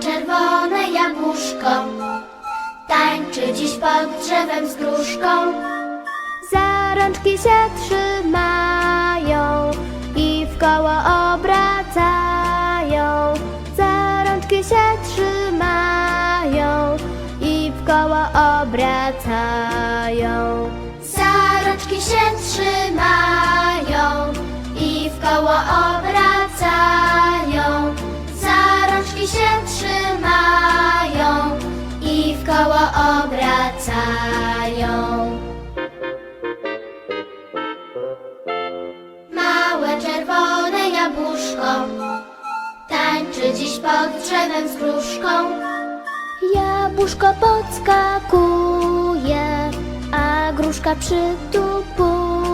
czerwone jabłuszko tańczy dziś pod drzewem z gruszką. Za rączki się trzymają i w koło obracają. Małe czerwone jabłuszko tańczy dziś pod drzewem z gruszką. Jabłuszko podskakuje, a gruszka przytupuje.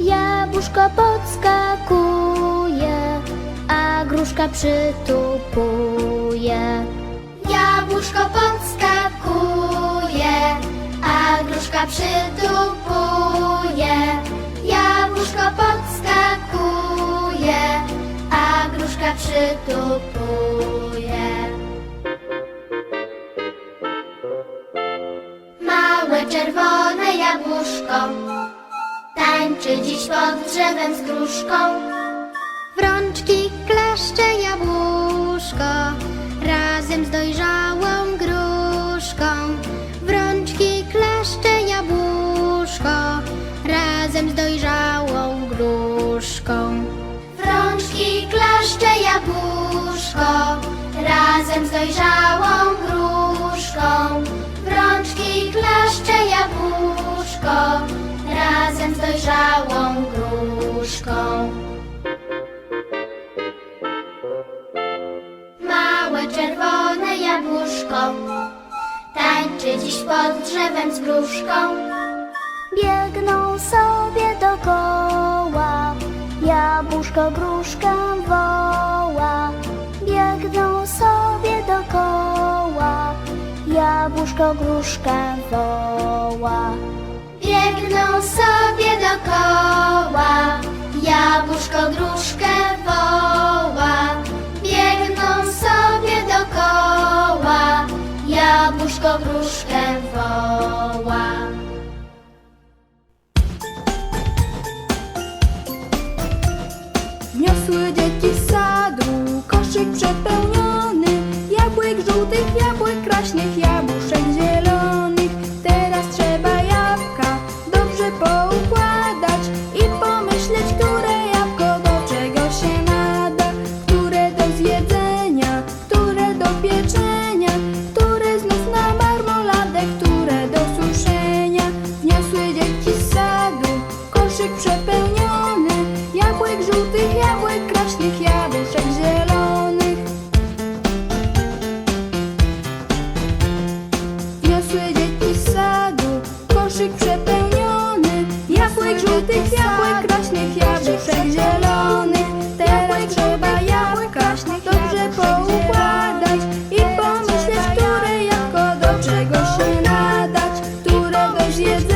Jabłuszko podskakuje, a gruszka przytupuje. Jabłuszko podskakuje, a gruszka przytupuje. Jabłuszko podskakuje, a gruszka przytupuje. Małe czerwone jabłuszko tańczy dziś pod drzewem z gruszką. W rączki klaszcze razem z dojrzałą gruszką. W rączki klaszcze jabłuszko razem z dojrzałą gruszką. Małe czerwone jabłuszko tańczy dziś pod drzewem z gruszką. Biegną sobie dokoła, jabłuszko gruszkę woła. Jabłuszko gruszkę woła. Jabłek kraśnych, jabłuszek zielonych. Teraz trzeba jabłka dobrze poukładać I pomyśleć, które jabłko do czego się nada. Które do zjedzenia, które do pieczenia. Które znów na marmoladę, które do suszenia. Wniosły dzieci z sadu koszyk przepełniony. Jabłek żółtych, jabłek kraśnych, jabłek żółtych jabłek, rośnych jabłek zielonych. Teraz trzeba jabłka dobrze poukładać I pomyśleć, które jabłko do czego się nadać Które do zjedzenia